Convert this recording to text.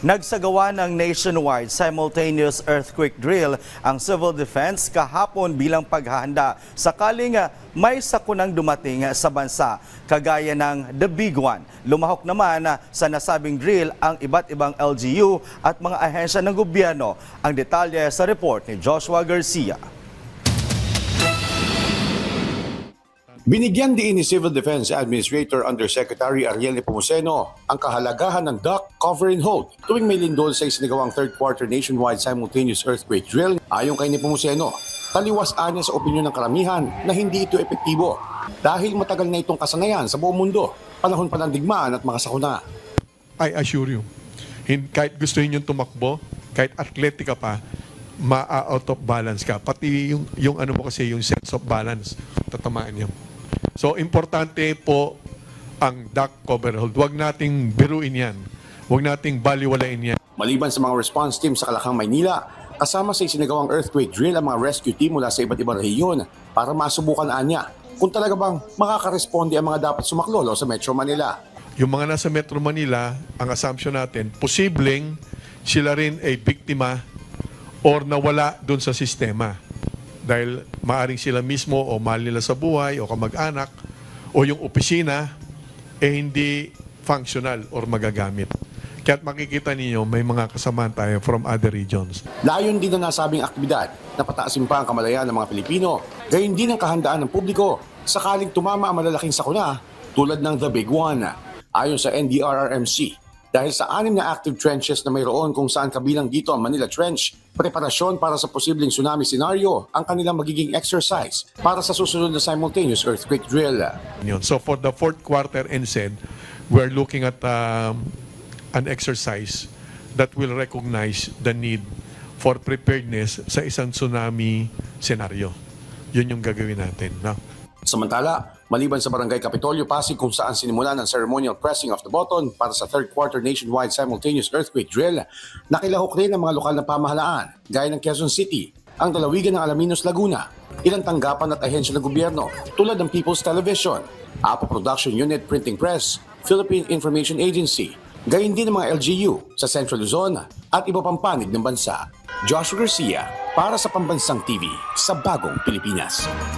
Nagsagawa ng nationwide simultaneous earthquake drill ang civil defense kahapon bilang paghahanda sakaling ah, may sakunang dumating ah, sa bansa kagaya ng The Big One. Lumahok naman ah, sa nasabing drill ang iba't ibang LGU at mga ahensya ng gobyerno. Ang detalye sa report ni Joshua Garcia. Binigyan din ni Civil Defense Administrator Undersecretary Ariel Nepomuceno ang kahalagahan ng duck cover and hold tuwing may lindol sa isinagawang third quarter nationwide simultaneous earthquake drill. Ayon kay Nepomuceno, taliwas anya sa opinyon ng karamihan na hindi ito epektibo dahil matagal na itong kasanayan sa buong mundo, panahon pa ng digmaan at mga sakuna. I assure you, kahit gusto niyo tumakbo, kahit athletic ka pa, ma-out of balance ka. Pati yung, yung ano mo kasi, yung sense of balance, tatamaan niyo. So, importante po ang duck cover hold. Huwag nating biruin yan. Huwag nating baliwalain yan. Maliban sa mga response team sa Kalakang, Maynila, kasama sa isinagawang earthquake drill ang mga rescue team mula sa iba't ibang rehiyon para masubukan anya kung talaga bang makakaresponde ang mga dapat sumaklolo sa Metro Manila. Yung mga nasa Metro Manila, ang assumption natin, posibleng sila rin ay biktima or nawala doon sa sistema. Dahil maaring sila mismo o mahal nila sa buhay o kamag-anak o yung opisina eh hindi functional or magagamit. Kaya't makikita ninyo may mga kasamahan tayo from other regions. Layon din na nasabing aktibidad na pataasin pa ang kamalayan ng mga Pilipino, gayon din ang kahandaan ng publiko sakaling tumama ang malalaking sakuna tulad ng The Big One. Ayon sa NDRRMC, dahil sa anim na active trenches na mayroon kung saan kabilang dito ang Manila Trench, preparasyon para sa posibleng tsunami scenario ang kanilang magiging exercise para sa susunod na simultaneous earthquake drill. So for the fourth quarter NSED, we're looking at um, an exercise that will recognize the need for preparedness sa isang tsunami scenario. Yun yung gagawin natin. No? Samantala, maliban sa Barangay Kapitolyo, Pasig kung saan sinimulan ang ceremonial pressing of the button para sa third quarter nationwide simultaneous earthquake drill, nakilahok rin ang mga lokal na pamahalaan gaya ng Quezon City, ang dalawigan ng Alaminos, Laguna, ilang tanggapan at ahensya ng gobyerno tulad ng People's Television, Apo Production Unit Printing Press, Philippine Information Agency, gayon din ng mga LGU sa Central Luzon at iba pang panig ng bansa. Joshua Garcia para sa Pambansang TV sa Bagong Pilipinas.